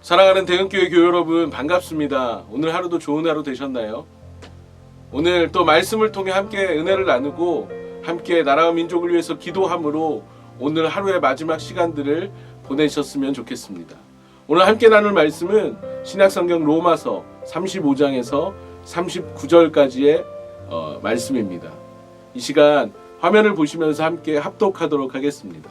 사랑하는 대흥교회 교회 여러분 반갑습니다. 오늘 하루도 좋은 하루 되셨나요? 오늘 또 말씀을 통해 함께 은혜를 나누고 함께 나라와 민족을 위해서 기도함으로 오늘 하루의 마지막 시간들을 보내셨으면 좋겠습니다. 오늘 함께 나눌 말씀은 신약성경 로마서 35장에서 39절까지의 어, 말씀입니다. 이 시간 화면을 보시면서 함께 합독하도록 하겠습니다.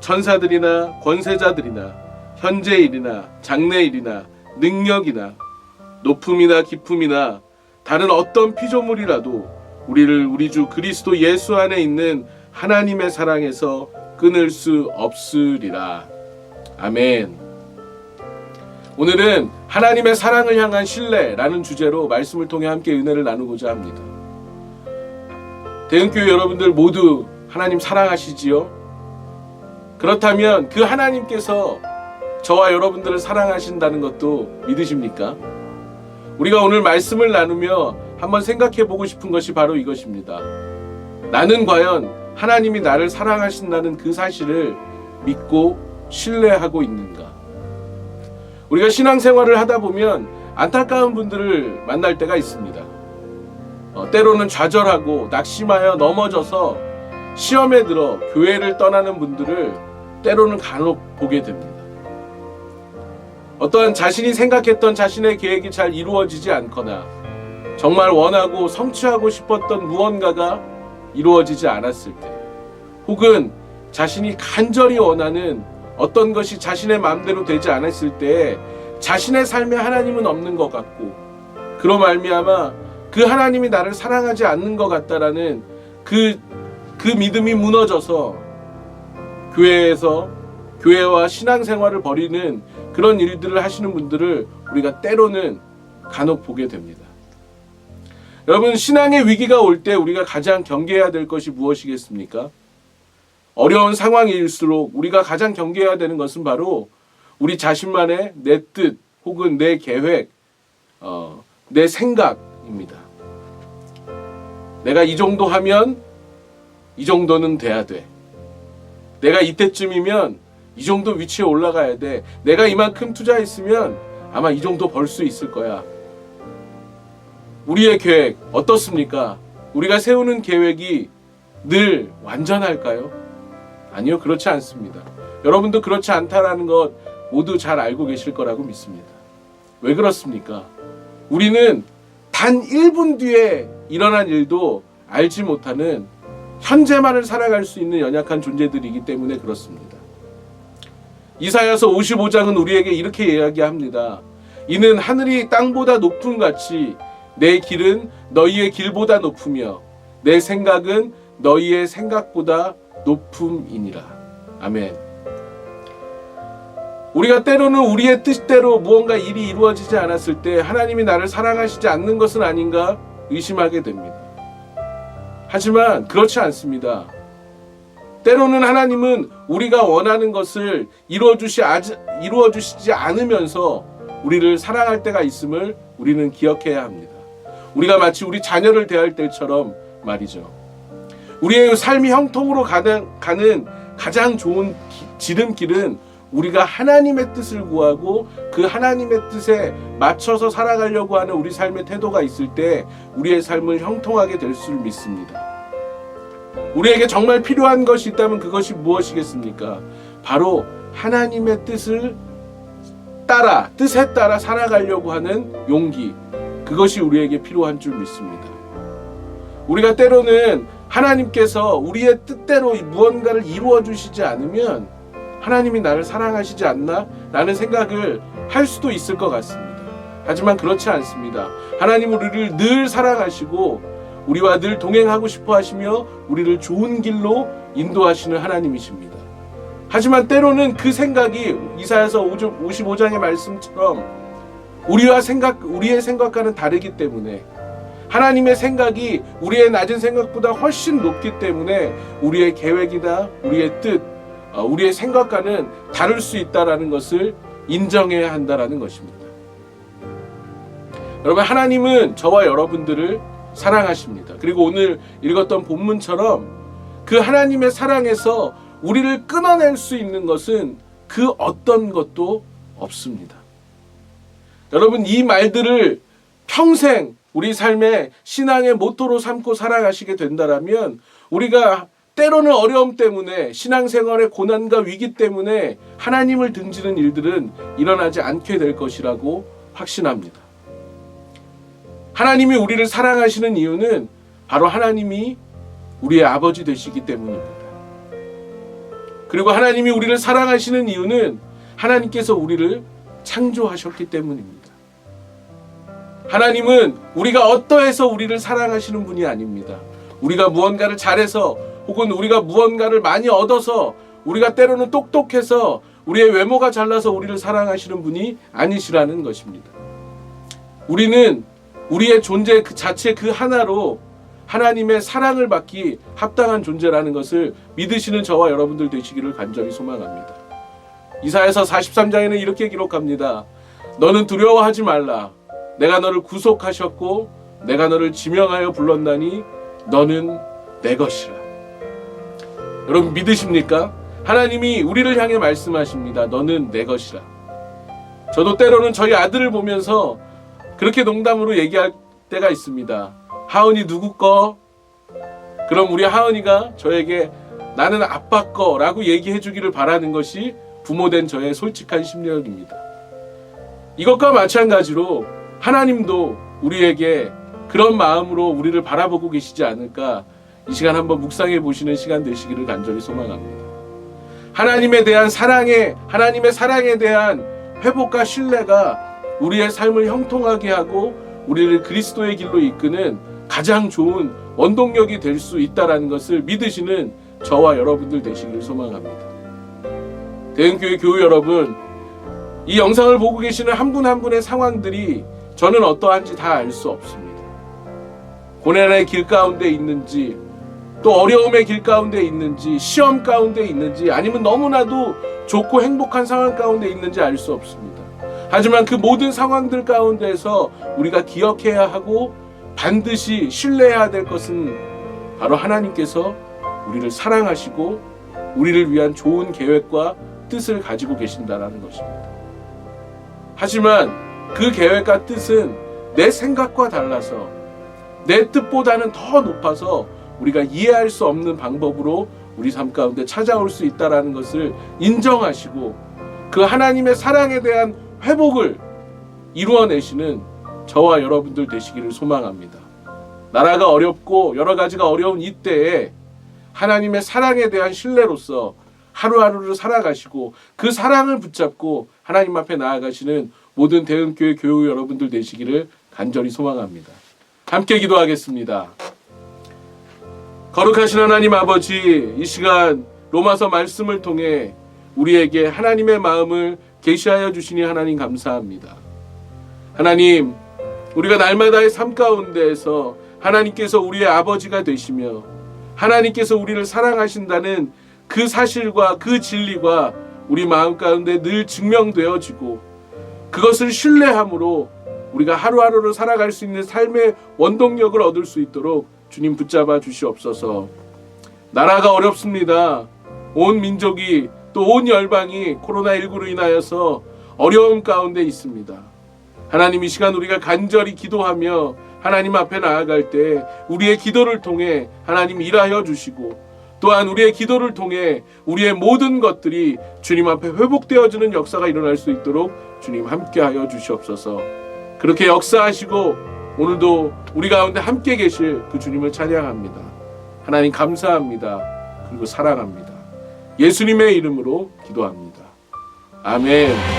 천사들이나 권세자들이나 현재일이나 장래일이나 능력이나 높음이나 기품이나 다른 어떤 피조물이라도 우리를 우리 주 그리스도 예수 안에 있는 하나님의 사랑에서 끊을 수 없으리라. 아멘. 오늘은 하나님의 사랑을 향한 신뢰라는 주제로 말씀을 통해 함께 은혜를 나누고자 합니다. 대흥교회 여러분들 모두 하나님 사랑하시지요? 그렇다면 그 하나님께서 저와 여러분들을 사랑하신다는 것도 믿으십니까? 우리가 오늘 말씀을 나누며 한번 생각해 보고 싶은 것이 바로 이것입니다. 나는 과연 하나님이 나를 사랑하신다는 그 사실을 믿고 신뢰하고 있는가? 우리가 신앙생활을 하다 보면 안타까운 분들을 만날 때가 있습니다. 어, 때로는 좌절하고 낙심하여 넘어져서 시험에 들어 교회를 떠나는 분들을 때로는 간혹 보게 됩니다. 어떠한 자신이 생각했던 자신의 계획이 잘 이루어지지 않거나 정말 원하고 성취하고 싶었던 무언가가 이루어지지 않았을 때 혹은 자신이 간절히 원하는 어떤 것이 자신의 마음대로 되지 않았을 때 자신의 삶에 하나님은 없는 것 같고 그로 말미암아 그 하나님이 나를 사랑하지 않는 것 같다라는 그, 그 믿음이 무너져서 교회에서 교회와 신앙생활을 벌이는 그런 일들을 하시는 분들을 우리가 때로는 간혹 보게 됩니다. 여러분 신앙의 위기가 올 때 우리가 가장 경계해야 될 것이 무엇이겠습니까? 어려운 상황일수록 우리가 가장 경계해야 되는 것은 바로 우리 자신만의 내 뜻 혹은 내 계획, 어, 내 생각입니다. 내가 이 정도 하면 이 정도는 돼야 돼. 내가 이때쯤이면 이 정도 위치에 올라가야 돼. 내가 이만큼 투자했으면 아마 이 정도 벌 수 있을 거야. 우리의 계획 어떻습니까? 우리가 세우는 계획이 늘 완전할까요? 아니요, 그렇지 않습니다. 여러분도 그렇지 않다라는 것 모두 잘 알고 계실 거라고 믿습니다. 왜 그렇습니까? 우리는 단 1분 뒤에 일어난 일도 알지 못하는 현재만을 살아갈 수 있는 연약한 존재들이기 때문에 그렇습니다. 이사야서 55장은 우리에게 이렇게 이야기합니다. 이는 하늘이 땅보다 높음 같이 내 길은 너희의 길보다 높으며 내 생각은 너희의 생각보다 높음이니라. 아멘. 우리가 때로는 우리의 뜻대로 무언가 일이 이루어지지 않았을 때 하나님이 나를 사랑하시지 않는 것은 아닌가 의심하게 됩니다. 하지만 그렇지 않습니다. 때로는 하나님은 우리가 원하는 것을 이루어주시, 이루어주시지 않으면서 우리를 사랑할 때가 있음을 우리는 기억해야 합니다. 우리가 마치 우리 자녀를 대할 때처럼 말이죠. 우리의 삶이 형통으로 가는, 가는 가장 좋은 기, 지름길은 우리가 하나님의 뜻을 구하고 그 하나님의 뜻에 맞춰서 살아가려고 하는 우리 삶의 태도가 있을 때 우리의 삶은 형통하게 될 줄 믿습니다. 우리에게 정말 필요한 것이 있다면 그것이 무엇이겠습니까? 바로 하나님의 뜻을 따라, 뜻에 따라 살아가려고 하는 용기. 그것이 우리에게 필요한 줄 믿습니다. 우리가 때로는 하나님께서 우리의 뜻대로 무언가를 이루어 주시지 않으면 하나님이 나를 사랑하시지 않나? 라는 생각을 할 수도 있을 것 같습니다. 하지만 그렇지 않습니다. 하나님 우리를 늘 사랑하시고 우리와 늘 동행하고 싶어 하시며 우리를 좋은 길로 인도하시는 하나님이십니다. 하지만 때로는 그 생각이 이사야서 55장의 말씀처럼 우리와 생각 우리의 생각과는 다르기 때문에 하나님의 생각이 우리의 낮은 생각보다 훨씬 높기 때문에 우리의 계획이나 우리의 뜻, 어, 우리의 생각과는 다를 수 있다라는 것을 인정해야 한다라는 것입니다. 여러분 하나님은 저와 여러분들을 사랑하십니다. 그리고 오늘 읽었던 본문처럼 그 하나님의 사랑에서 우리를 끊어낼 수 있는 것은 그 어떤 것도 없습니다. 여러분 이 말들을 평생 우리 삶의 신앙의 모토로 삼고 살아가시게 된다라면 우리가 때로는 어려움 때문에 신앙생활의 고난과 위기 때문에 하나님을 등지는 일들은 일어나지 않게 될 것이라고 확신합니다. 하나님이 우리를 사랑하시는 이유는 바로 하나님이 우리의 아버지 되시기 때문입니다. 그리고 하나님이 우리를 사랑하시는 이유는 하나님께서 우리를 창조하셨기 때문입니다. 하나님은 우리가 어떠해서 우리를 사랑하시는 분이 아닙니다. 우리가 무언가를 잘해서 혹은 우리가 무언가를 많이 얻어서 우리가 때로는 똑똑해서 우리의 외모가 잘나서 우리를 사랑하시는 분이 아니시라는 것입니다. 우리는 우리의 존재 그 자체 그 하나로 하나님의 사랑을 받기 합당한 존재라는 것을 믿으시는 저와 여러분들 되시기를 간절히 소망합니다. 이사에서 43장에는 이렇게 기록합니다. 너는 두려워하지 말라. 내가 너를 구속하셨고 내가 너를 지명하여 불렀나니 너는 내 것이라. 여러분 믿으십니까? 하나님이 우리를 향해 말씀하십니다. 너는 내 것이라. 저도 때로는 저희 아들을 보면서 그렇게 농담으로 얘기할 때가 있습니다. 하은이 누구 거? 그럼 우리 하은이가 저에게 나는 아빠 거라고 얘기해 주기를 바라는 것이 부모된 저의 솔직한 심령입니다. 이것과 마찬가지로 하나님도 우리에게 그런 마음으로 우리를 바라보고 계시지 않을까 이 시간 한번 묵상해 보시는 시간 되시기를 간절히 소망합니다. 하나님에 대한 사랑에 하나님의 사랑에 대한 회복과 신뢰가 우리의 삶을 형통하게 하고 우리를 그리스도의 길로 이끄는 가장 좋은 원동력이 될 수 있다라는 것을 믿으시는 저와 여러분들 되시기를 소망합니다. 대흥교회 교우 여러분, 이 영상을 보고 계시는 한 분 한 분의 상황들이 저는 어떠한지 다 알 수 없습니다. 고난의 길 가운데 있는지, 또 어려움의 길 가운데 있는지, 시험 가운데 있는지, 아니면 너무나도 좋고 행복한 상황 가운데 있는지 알 수 없습니다. 하지만 그 모든 상황들 가운데서 우리가 기억해야 하고 반드시 신뢰해야 될 것은 바로 하나님께서 우리를 사랑하시고 우리를 위한 좋은 계획과 뜻을 가지고 계신다라는 것입니다. 하지만 그 계획과 뜻은 내 생각과 달라서 내 뜻보다는 더 높아서 우리가 이해할 수 없는 방법으로 우리 삶 가운데 찾아올 수 있다라는 것을 인정하시고 그 하나님의 사랑에 대한 회복을 이루어내시는 저와 여러분들 되시기를 소망합니다. 나라가 어렵고 여러 가지가 어려운 이때에 하나님의 사랑에 대한 신뢰로서 하루하루를 살아가시고 그 사랑을 붙잡고 하나님 앞에 나아가시는 모든 대흥교회 교우 여러분들 되시기를 간절히 소망합니다. 함께 기도하겠습니다. 거룩하신 하나님 아버지, 이 시간 로마서 말씀을 통해 우리에게 하나님의 마음을 계시하여 주시니 하나님 감사합니다. 하나님, 우리가 날마다의 삶 가운데에서 하나님께서 우리의 아버지가 되시며 하나님께서 우리를 사랑하신다는 그 사실과 그 진리가 우리 마음 가운데 늘 증명되어지고 그것을 신뢰함으로 우리가 하루하루를 살아갈 수 있는 삶의 원동력을 얻을 수 있도록 주님 붙잡아 주시옵소서. 나라가 어렵습니다. 온 민족이 또 온 열방이 코로나19로 인하여서 어려움 가운데 있습니다. 하나님 이 시간 우리가 간절히 기도하며 하나님 앞에 나아갈 때 우리의 기도를 통해 하나님 일하여 주시고 또한 우리의 기도를 통해 우리의 모든 것들이 주님 앞에 회복되어지는 역사가 일어날 수 있도록 주님 함께하여 주시옵소서. 그렇게 역사하시고 오늘도 우리 가운데 함께 계실 그 주님을 찬양합니다. 하나님 감사합니다. 그리고 사랑합니다. 예수님의 이름으로 기도합니다. 아멘.